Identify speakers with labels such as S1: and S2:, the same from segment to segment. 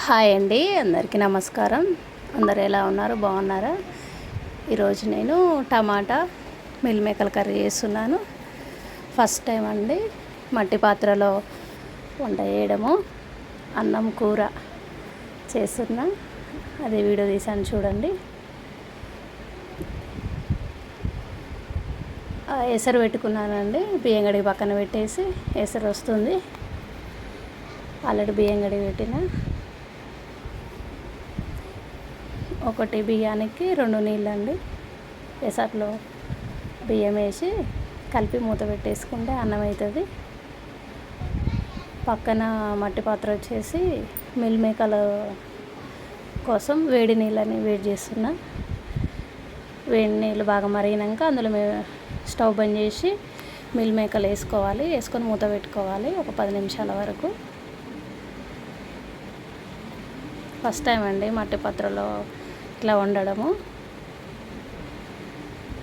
S1: Hi అండి అందరికీ నమస్కారం. అందరు ఎలా ఉన్నారు? బాగున్నారా? ఈరోజు నేను టమాటా మిల్ మేకల కర్రీ చేస్తున్నాను. ఫస్ట్ టైం అండి మట్టి పాత్రలో వంట చేయడము. అన్నం కూర చేస్తున్నా. అదే వీడియో తీసాను చూడండి. ఎసరు పెట్టుకున్నానండి. బియ్యం గడి పక్కన పెట్టేసి ఎసరు వస్తుంది. ఆల్రెడీ బియ్యం గడి పెట్టిన. ఒకటి బియ్యానికి రెండు నీళ్ళండి. ఎసట్లో బియ్యం వేసి కలిపి మూత పెట్టేసుకుంటే అన్నం అవుతుంది పక్కన మట్టి పాత్ర వచ్చేసి మిల్ మేకల కోసం వేడి నీళ్ళని వేడి చేస్తున్నా. వేడి నీళ్ళు బాగా మరిగినాక అందులో మే స్టవ్ బంద్ చేసి మిల్ మేకలు వేసుకోవాలి. వేసుకొని మూత పెట్టుకోవాలి ఒక పది నిమిషాల వరకు. ఫస్ట్ టైం అండి మట్టి పాత్రలో ఇట్లా వండడము.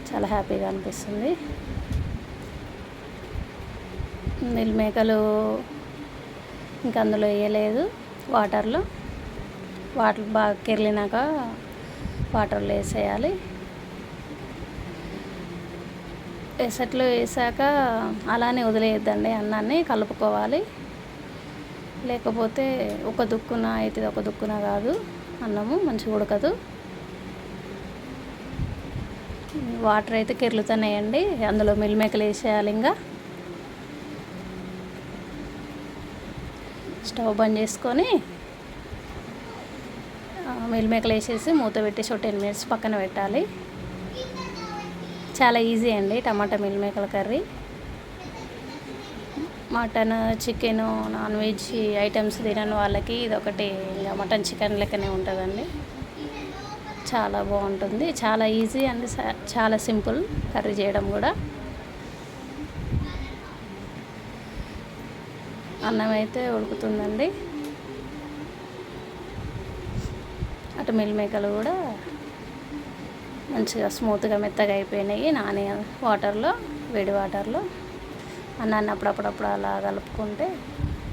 S1: చాలా హ్యాపీగా అనిపిస్తుంది. నీళ్ళు మేకలు ఇంకా అందులో వేయలేదు. వాటర్లో. వాటర్ బాగా కెరిలినాక వాటర్లో వేసేయాలి. ఎసట్లో వేసాక అలానే వదిలేయద్దండి అన్నాన్ని కలుపుకోవాలి. లేకపోతే ఒక దుక్కున అవుతుంది ఒక దుక్కున కాదు. అన్నము మంచిగా ఉడకదు. వాటర్ అయితే కిర్లుతున్నాయండి. అందులో మిల్మేకలు వేసేయాలి ఇంకా. స్టవ్ బంద్ చేసుకొని మిల్మేకలు వేసేసి మూత పెట్టేసి ఒక టెన్ మినిట్స్ పక్కన పెట్టాలి. చాలా ఈజీ అండి tomato మిల్మేకల curry. Mutton chicken non veg items తినని వాళ్ళకి ఇది ఒకటి ఇంకా మటన్ చికెన్ లెక్కనే ఉంటుందండి. చాలా బాగుంటుంది. చాలా ఈజీ అండ్ చాలా సింపుల్ కర్రీ చేయడం కూడా. అన్నం అయితే ఉడుకుతుందండి. అటు మిల్ మేకలు కూడా మంచిగా స్మూత్గా మెత్తగా అయిపోయినాయి. నానే వాటర్లో వేడి వాటర్లో. అన్నాన్ని అప్పుడప్పుడప్పుడు అలా కలుపుకుంటే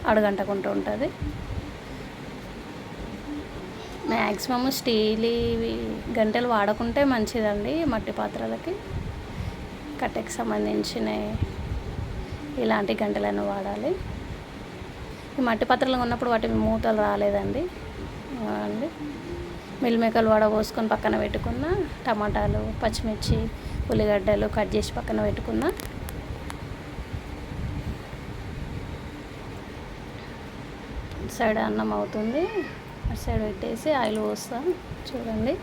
S1: అడుగంటకుంటూ ఉంటుంది. మ్యాక్సిమం స్టీల్ గంటెలు గంటలు వాడకుంటే మంచిదండి మట్టి పాత్రలకి. కట్టెకి సంబంధించిన ఇలాంటి గంటలను వాడాలి. ఈ మట్టి పాత్రలు ఉన్నప్పుడు వాటి మూతలు రాలేదండి. ఆ అండి. మిల్మేకలు వడపోసుకొని పక్కన పెట్టుకున్న టమాటాలు పచ్చిమిర్చి ఉల్లిగడ్డలు కట్ చేసి పక్కన పెట్టుకున్న. సైడ్ అన్నం అవుతుంది. అటు సైడ్ పెట్టేసి ఆయిల్ పోస్తాం. చూడండి.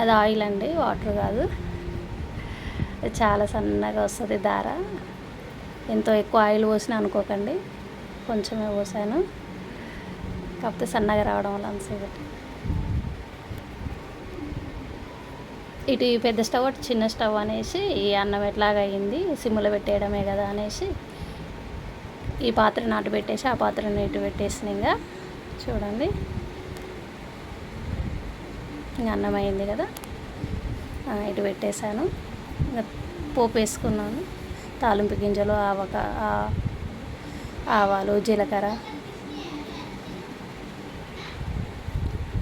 S1: అది ఆయిల్ అండి వాటర్ కాదు. చాలా సన్నగా వస్తుంది దార. ఎంతో ఎక్కువ ఆయిల్ పోసిన అనుకోకండి కొంచెమే పోసాను. కాకపోతే సన్నగా రావడం వల్ల అంతసేపటి ఇటు ఈ పెద్ద స్టవ్ అటు చిన్న స్టవ్ అనేసి ఈ అన్నం ఎట్లాగా అయింది సిమ్లో పెట్టేయడమే కదా అనేసి ఈ పాత్ర నాటు పెట్టేసి ఆ పాత్రని ఇటు పెట్టేసిన ఇంకా. చూడండి. ఇంకా అన్నం అయింది కదా. ఇటు పెట్టేశాను. ఇంకా పోపు వేసుకున్నాను. తాలింపు గింజలు ఆవక ఆ- ఆవాలు జీలకర్ర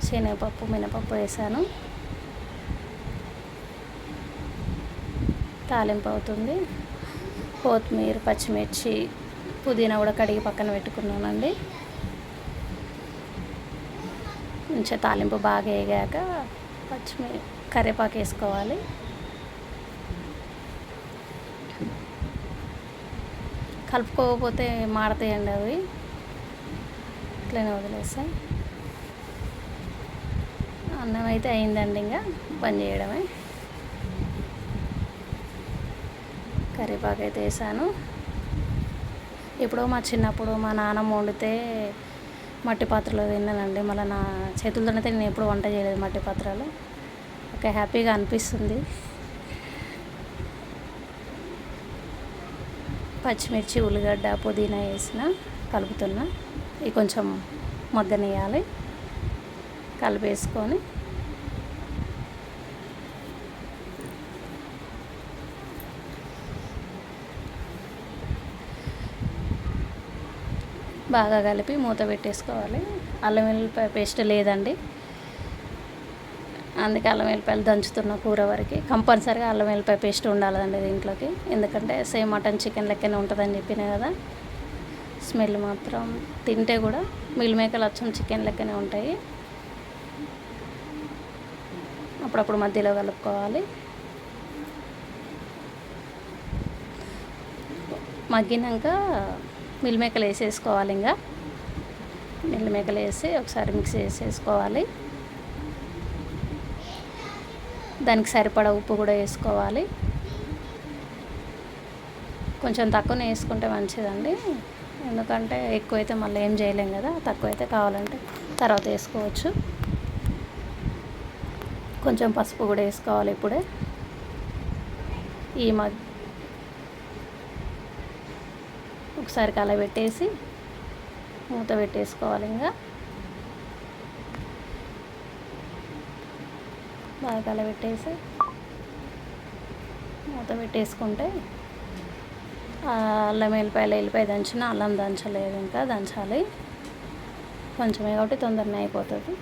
S1: శనగపప్పు మినపప్పు వేసాను తాలింపు అవుతుంది. కొత్తిమీర పచ్చిమిర్చి పుదీనా కూడా కడిగి పక్కన పెట్టుకున్నానండి. మంచిగా తాలింపు బాగా వేగాక పచ్చిమిర్చి కరివేపాకు వేసుకోవాలి. కలుపుకోకపోతే మాడతాయండి అవి. ఇట్లనే వదిలేస్తాయి అన్నం అయితే అయిందండి ఇంకా బంద్ చేయడమే. కరివేపాకు అయితే వేసాను. ఎప్పుడో మా చిన్నప్పుడు మా నాన్నమ్మ వండితే మట్టి పాత్రలో తిన్నానండి. మళ్ళీ నా చేతులతోనైతే నేను ఎప్పుడు వంట చేయలేదు మట్టి పాత్రలో. ఒక హ్యాపీగా అనిపిస్తుంది. పచ్చిమిర్చి ఉల్లిగడ్డ పుదీనా వేసిన కలుపుతున్నా. ఇవి కొంచెం మగ్గనియాలి కలిపేసుకొని బాగా కలిపి మూత పెట్టేసుకోవాలి. అల్లం వెల్లిపాయ పేస్ట్ లేదండి. అందుకే అల్లం వెల్లిపాయలు దంచుతున్న కూర వరకు. కంపల్సరీగా అల్లం వెల్లిపాయ పేస్ట్ ఉండాలండి దీంట్లోకి. ఎందుకంటే సేమ్ మటన్ చికెన్ లెక్కనే ఉంటుందని చెప్పిన కదా. స్మెల్ మాత్రం తింటే కూడా మిల్ మేకలు అచ్చం చికెన్ లెక్కనే ఉంటాయి. అప్పుడప్పుడు మధ్యలో కలుపుకోవాలి. మగ్గినాక మిల్ మేకలు వేసేసుకోవాలి ఇంకా. మిల్ మేకలు వేసి ఒకసారి మిక్స్ చేసేసుకోవాలి. దానికి సరిపడా ఉప్పు కూడా వేసుకోవాలి. కొంచెం తక్కువనే వేసుకుంటే మంచిదండి. ఎందుకంటే ఎక్కువైతే మళ్ళీ ఏం చేయలేం కదా తక్కువైతే కావాలంటే తర్వాత వేసుకోవచ్చు. కొంచెం పసుపు కూడా వేసుకోవాలి ఇప్పుడే. ఈ మధ్య ఒకసారి కలబెట్టేసి మూత పెట్టేసుకోవాలి ఇంకా. బాగా కలబెట్టేసి మూత పెట్టేసుకుంటే అల్లం వెళ్ళిపోయాలి వెళ్ళిపోయి దంచిన అల్లం దంచలేదు ఇంకా దంచాలి. కొంచెమే కాబట్టి తొందరనే అయిపోతుంది.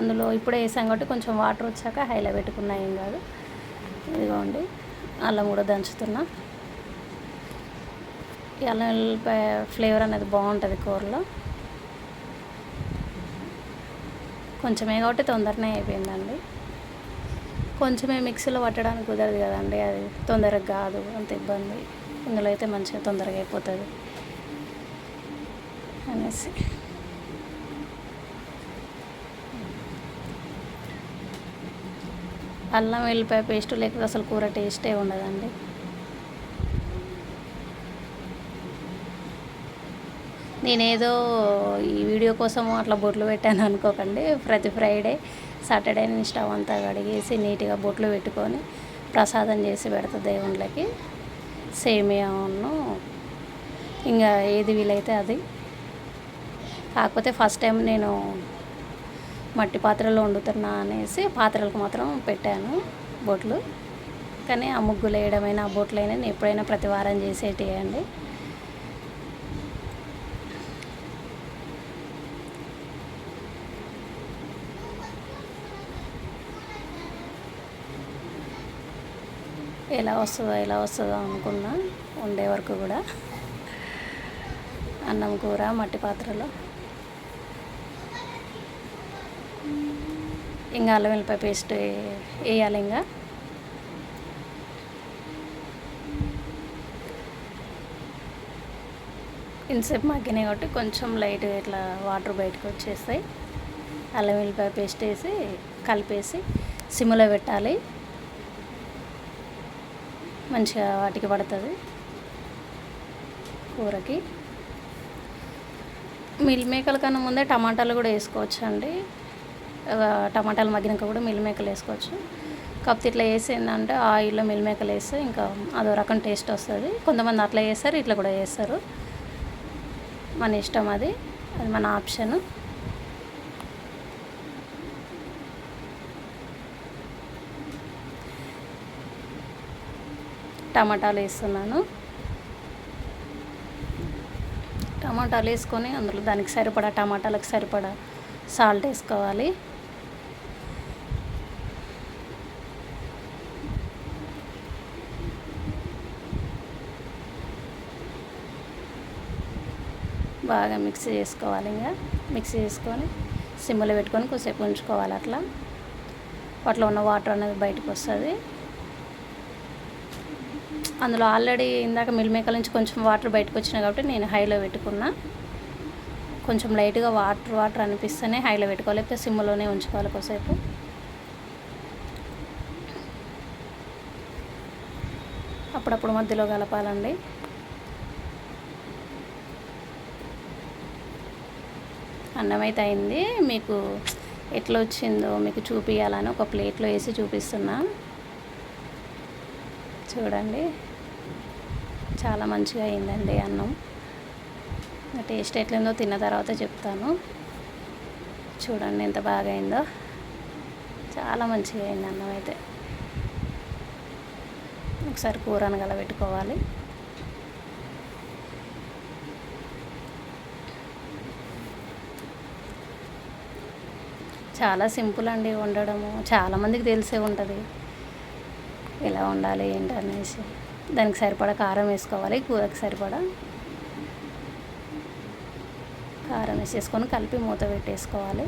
S1: అందులో ఇప్పుడే వేసాం కాబట్టి కొంచెం వాటర్ వచ్చాక హైలో పెట్టుకున్నాయి ఏం కాదు. ఇదిగోండి అల్లం కూడా దంచుతున్నా. ఈ అల్లం వెల్లిపాయ ఫ్లేవర్ అనేది బాగుంటుంది కూరలో. కొంచెమే కాబట్టి తొందరనే అయిపోయిందండి. కొంచెమే మిక్సీలో పట్టడానికి కుదరదు కదండి అది తొందరగా కాదు అంత ఇబ్బంది. ఇందులో అయితే మంచిగా తొందరగా అయిపోతుంది. అనేసి. అల్లం వెల్లిపాయ పేస్ట్ లేకపోతే అసలు కూర టేస్టే ఉండదండి. నేనేదో ఈ వీడియో కోసం అట్లా బొట్లు పెట్టాను అనుకోకండి. ప్రతి ఫ్రైడే సాటర్డే నేను స్టవ్ అంతా కడిగేసి నీట్గా బొట్లు పెట్టుకొని ప్రసాదం చేసి పెడతా దేవుళ్ళకి. సేమియాను ఇంకా ఏది వీలైతే అది. కాకపోతే ఫస్ట్ టైం నేను మట్టి పాత్రలో వండుతున్నా అనేసి పాత్రలకు మాత్రం పెట్టాను బొట్లు. కానీ ఆ ముగ్గులు వేయడమైనా ఆ బొట్లైనా నేను ఎప్పుడైనా ప్రతి వారం చేసేటియండి ఎలా వస్తుందో ఎలా వస్తుందో అనుకున్నా ఉండే వరకు కూడా. అన్నం కూర మట్టి పాత్రలో. ఇంకా అల్లం వెల్లిపాయ పేస్ట్ వేయాలి ఇంకా. ఇంతసేపు మగ్గినాయి కాబట్టి కొంచెం లైట్ ఇట్లా వాటర్ బయటకు వచ్చేస్తాయి. అల్లం వెల్లిపాయ పేస్ట్ వేసి కలిపేసి సిమ్లో పెట్టాలి. మంచిగా వాటికి పడుతుంది కూరకి. మిల్ మేకల కన్నా ముందే టమాటాలు కూడా వేసుకోవచ్చు అండి టమాటాలు మగ్గినాక కూడా మిల్ మేకలు వేసుకోవచ్చు. కాకపోతే ఇట్లా వేసిందంటే ఆయిల్లో మిల్ మేకలు వేస్తే ఇంకా అదో రకం టేస్ట్ వస్తుంది. కొంతమంది అట్లా వేస్తారు ఇట్లా కూడా వేస్తారు మన ఇష్టం అది. అది మన ఆప్షన్. టమాటాలు వేస్తున్నాను. టమాటాలు వేసుకొని అందులో దానికి సరిపడా టమాటాలకు సరిపడా సాల్ట్ వేసుకోవాలి. బాగా మిక్సీ చేసుకోవాలి ఇంకా. మిక్సీ చేసుకొని సిమ్లో పెట్టుకొని కొద్దిసేపు ఉంచుకోవాలి అట్లా. వాటిలో ఉన్న వాటర్ అనేది బయటకు వస్తుంది. అందులో ఆల్రెడీ ఇందాక మిల్మేకల నుంచి కొంచెం వాటర్ బయటకు వచ్చినాయి కాబట్టి నేను హైలో పెట్టుకున్నా. కొంచెం లైట్గా వాటర్ వాటర్ అనిపిస్తేనే హైలో పెట్టుకోవాలి. లేకపోతే సిమ్లోనే ఉంచుకోవాలి కొద్దిసేపు. అప్పుడప్పుడు మధ్యలో కలపాలండి. అన్నం అయితే అయింది మీకు ఎట్లా వచ్చిందో మీకు చూపించాలని ఒక ప్లేట్లో వేసి చూపిస్తున్నా. చూడండి. చాలా మంచిగా అయిందండి అన్నం. టేస్ట్ ఎట్లుందో తిన్న తర్వాత చెప్తాను. చూడండి ఎంత బాగా అయిందో చాలా మంచిగా అయింది అన్నం అయితే. ఒకసారి కూరను కలబెట్టుకోవాలి చాలా సింపుల్ అండి వండడము చాలామందికి తెలిసే ఉంటుంది. ఎలా ఉండాలి ఏంటి అనేసి. దానికి సరిపడా కారం వేసుకోవాలి కూరకి సరిపడా కారం వేసేసుకొని కలిపి మూత పెట్టేసుకోవాలి.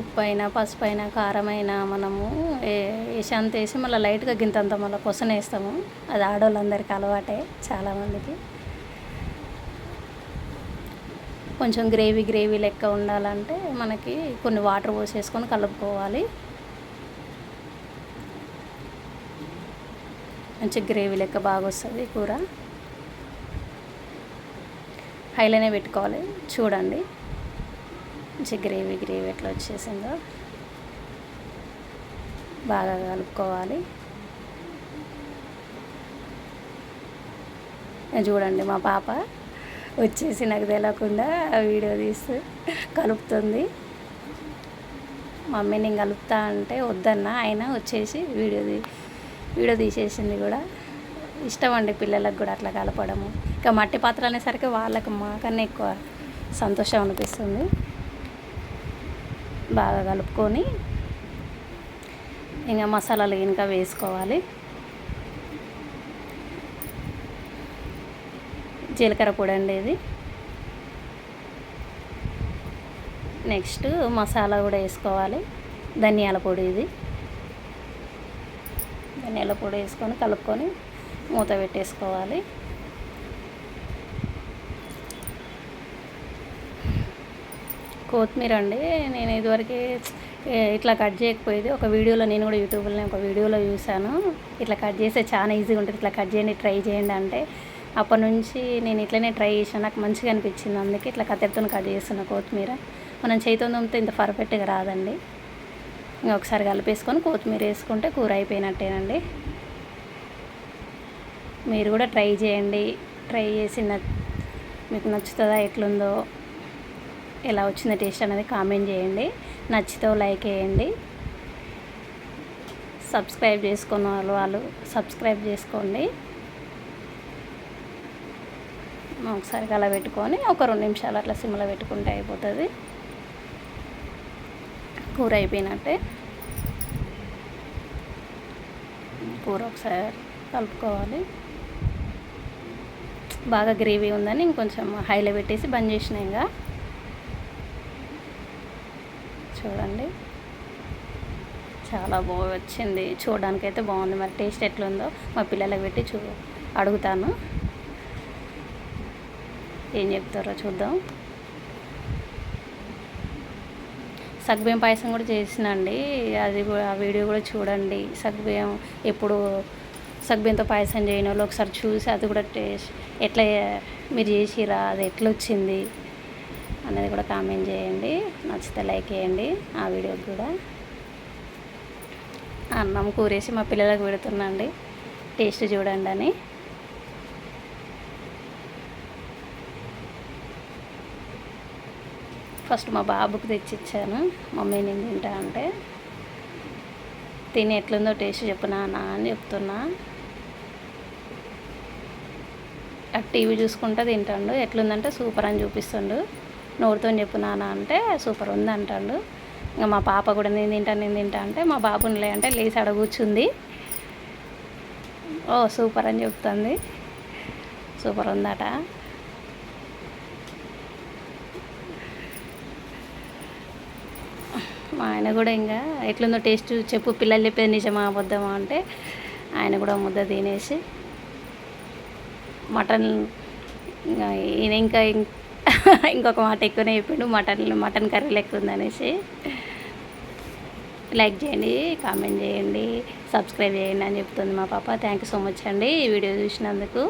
S1: ఉప్పు అయినా పసుపు అయినా కారం అయినా మనము వేసంత వేసి మళ్ళీ లైట్గా గింతంత మళ్ళీ పొసన వేస్తాము. అది ఆడవాళ్ళందరికీ అలవాటే చాలామందికి కొంచెం గ్రేవీ గ్రేవీ లెక్క ఉండాలంటే మనకి కొన్ని వాటర్ పోసేసుకొని కలుపుకోవాలి. మంచి గ్రేవీ లెక్క బాగా వస్తుంది కూర. హైలోనే పెట్టుకోవాలి. చూడండి. మంచి గ్రేవీ గ్రేవీ ఎట్లా వచ్చేసిందో బాగా కలుపుకోవాలి. చూడండి మా పాప వచ్చేసి నాకు తెలియకుండా వీడియో తీసి కలుపుతుంది. మమ్మీ నేను కలుపుతా అంటే వద్దన్నా అయినా వచ్చేసి వీడియో వీడియో తీసేసింది కూడా. ఇష్టం అండి పిల్లలకు కూడా అట్లా కలపడము. ఇంకా మట్టి పాత్రలు అనేసరికి వాళ్ళకి మాకన్నా ఎక్కువ సంతోషం అనిపిస్తుంది. బాగా కలుపుకొని ఇంకా మసాలాలు ఇంకా వేసుకోవాలి. జీలకర్ర పొడి అండి ఇది. నెక్స్ట్ మసాలా కూడా వేసుకోవాలి. ధనియాల పొడి ఇది. ధనియాల పొడి వేసుకొని కలుపుకొని మూత పెట్టేసుకోవాలి. కొత్తిమీర అండి. నేను ఇదివరకు ఇట్లా కట్ చేయకపోయేది. ఒక వీడియోలో నేను కూడా యూట్యూబ్లో ఒక వీడియోలో చూశాను. ఇట్లా కట్ చేస్తే చాలా ఈజీగా ఉంటుంది. ఇట్లా కట్ చేయండి ట్రై చేయండి అంటే అప్పటి నుంచి నేను ఇట్లనే ట్రై చేసాను నాకు మంచిగా అనిపించింది అందుకే ఇట్లా కత్తెరతో కట్ చేస్తున్న కొత్తిమీర. మనం చేతితో దంపితే ఇంత పర్ఫెక్ట్గా రాదండి. ఇంకా ఒకసారి కలిపేసుకొని కొత్తిమీర వేసుకుంటే కూర అయిపోయినట్టేనండి. మీరు కూడా ట్రై చేయండి. ట్రై చేసి మీకు నచ్చుతుందా ఎట్లుందో ఎలా వచ్చిందో టేస్ట్ అనేది కామెంట్ చేయండి. నచ్చితే లైక్ వేయండి. సబ్స్క్రైబ్ చేసుకున్న వాళ్ళు వాళ్ళు సబ్స్క్రైబ్ చేసుకోండి. ఒకసారి అలా పెట్టుకొని ఒక రెండు నిమిషాలు అట్లా సిమ్లో పెట్టుకుంటే అయిపోతుంది. కూర అయిపోయినట్టే. కూర ఒకసారి కలుపుకోవాలి. బాగా గ్రేవీ ఉందని ఇంకొంచెం హైలో పెట్టేసి బంద్ చేసిన ఇంకా. చూడండి. చాలా బాగా వచ్చింది. చూడడానికి అయితే బాగుంది. మరి టేస్ట్ ఎట్లుందో మా పిల్లలకు పెట్టి చూ అడుగుతాను. ఏం చెప్తారో చూద్దాం. సగ్బియం పాయసం కూడా చేసినండి. అది కూడా ఆ వీడియో కూడా చూడండి. సగ్బియం ఎప్పుడు సగ్బియంతో పాయసం చేయని వాళ్ళు ఒకసారి చూసి అది కూడా టేస్ట్ ఎట్లా మీరు చేసిరా అది ఎట్లా వచ్చింది? అనేది కూడా కామెంట్ చేయండి. నచ్చితే లైక్ చేయండి. ఆ వీడియోకి కూడా అన్నం కూరేసి మా పిల్లలకు పెడుతున్నాండి టేస్ట్ చూడండి అని. ఫస్ట్ మా బాబుకి తెచ్చిచ్చాను. మమ్మీ నేను తింటా అంటే. తిని ఎట్లుందో టేస్ట్ చెప్పునా అని చెప్తున్నా. టీవీ చూసుకుంటా తింటాడు. ఎట్లుందంటే సూపర్ అని చూపిస్తుండు. నోరుతో చెప్పు నాన్న అంటే సూపర్ ఉంది అంటాడు ఇంకా మా పాప కూడా నేను తింటా నేను తింటా అంటే మా బాబుని లే అంటే లేచి అడ కూర్చుంది. ఓ సూపర్ అని చెప్తుంది. సూపర్ ఉందట. మా ఆయన కూడా ఇంకా ఎట్లుందో టేస్ట్ చెప్పు పిల్లలు చెప్పేది నిజమా అబద్ధమా అంటే ఆయన కూడా ముద్ద తినేసి మటన్ ఇంకా ఈయన ఇంకా ఇంకొక మాట ఎక్కువనే చెప్పిండు మటన్ మటన్ కర్రీ లెక్క ఉందనేసి. లైక్ చేయండి కామెంట్ చేయండి సబ్స్క్రైబ్ చేయండి అని చెప్తుంది మా పాప. థ్యాంక్ యూ సో మచ్ అండి ఈ వీడియో చూసినందుకు.